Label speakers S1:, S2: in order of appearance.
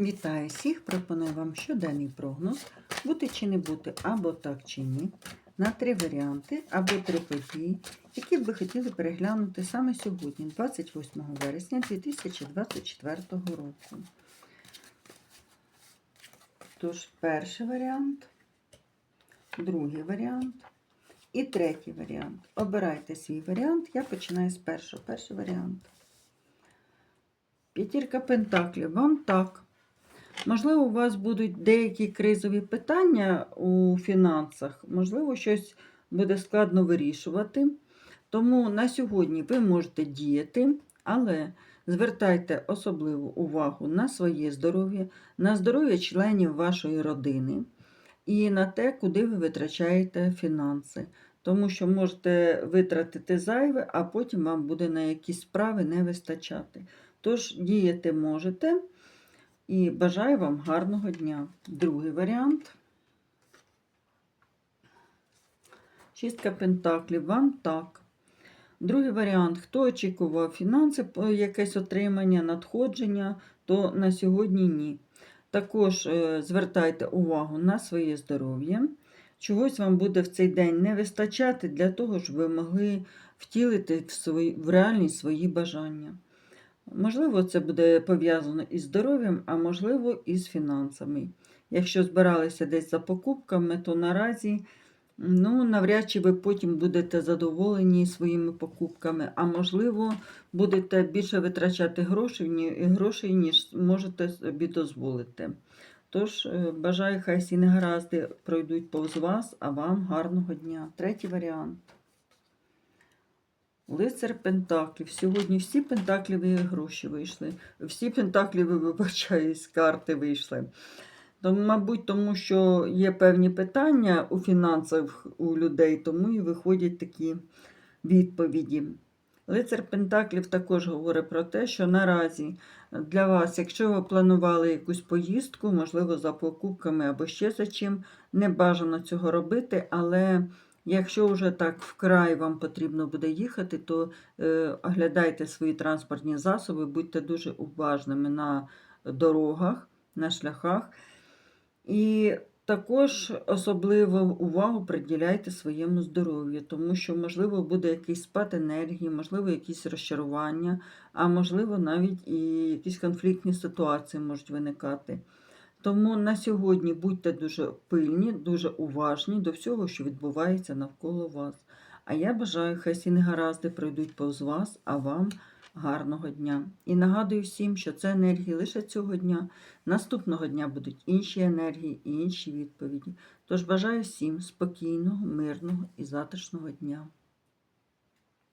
S1: Вітаю всіх! Пропоную вам щоденний прогноз, бути чи не бути, або так чи ні, на три варіанти або три події, які б ви хотіли переглянути саме сьогодні, 28 вересня 2024 року. Тож, перший варіант, другий варіант і третій варіант. Обирайте свій варіант. Я починаю з першого. Перший варіант. П'ятірка Пентаклів. Вам так. Можливо, у вас будуть деякі кризові питання у фінансах, можливо, щось буде складно вирішувати. Тому на сьогодні ви можете діяти, але звертайте особливу увагу на своє здоров'я, на здоров'я членів вашої родини і на те, куди ви витрачаєте фінанси. Тому що можете витратити зайве, а потім вам буде на якісь справи не вистачати. Тож діяти можете. І бажаю вам гарного дня. Другий варіант. Шістка пентаклів. Вам так. Другий варіант. Хто очікував фінанси, якесь отримання, надходження, то на сьогодні ні. Також е, звертайте увагу на своє здоров'я. Чогось вам буде в цей день не вистачати для того, щоб ви могли втілити в, свої, в реальність свої бажання. Можливо, це буде пов'язано із здоров'ям, а можливо, і з фінансами. Якщо збиралися десь за покупками, то наразі ну, навряд чи ви потім будете задоволені своїми покупками, а можливо, будете більше витрачати грошей, грошей ніж можете собі дозволити. Тож, е, бажаю, хай всі негаразди пройдуть повз вас, а вам гарного дня. Третій варіант. Лицар Пентаклів. Сьогодні всі пентакліві гроші вийшли. Всі пентакліві, вибачаюсь, карти вийшли. Тому, мабуть, тому що є певні питання у фінансах у людей, тому і виходять такі відповіді. Лицар Пентаклів також говорить про те, що наразі для вас, якщо ви планували якусь поїздку, можливо, за покупками або ще за чим, не бажано цього робити, але. Якщо вже так вкрай вам потрібно буде їхати, то е, оглядайте свої транспортні засоби, будьте дуже уважними на дорогах, на шляхах. І також особливу увагу приділяйте своєму здоров'ю, тому що, можливо, буде якийсь спад енергії, можливо, якісь розчарування, а можливо, навіть і якісь конфліктні ситуації можуть виникати. Тому на сьогодні будьте дуже пильні, дуже уважні до всього, що відбувається навколо вас. А я бажаю, хай всі негаразди пройдуть повз вас, а вам гарного дня. І нагадую всім, що це енергії лише цього дня. Наступного дня будуть інші енергії і інші відповіді. Тож бажаю всім спокійного, мирного і затишного дня.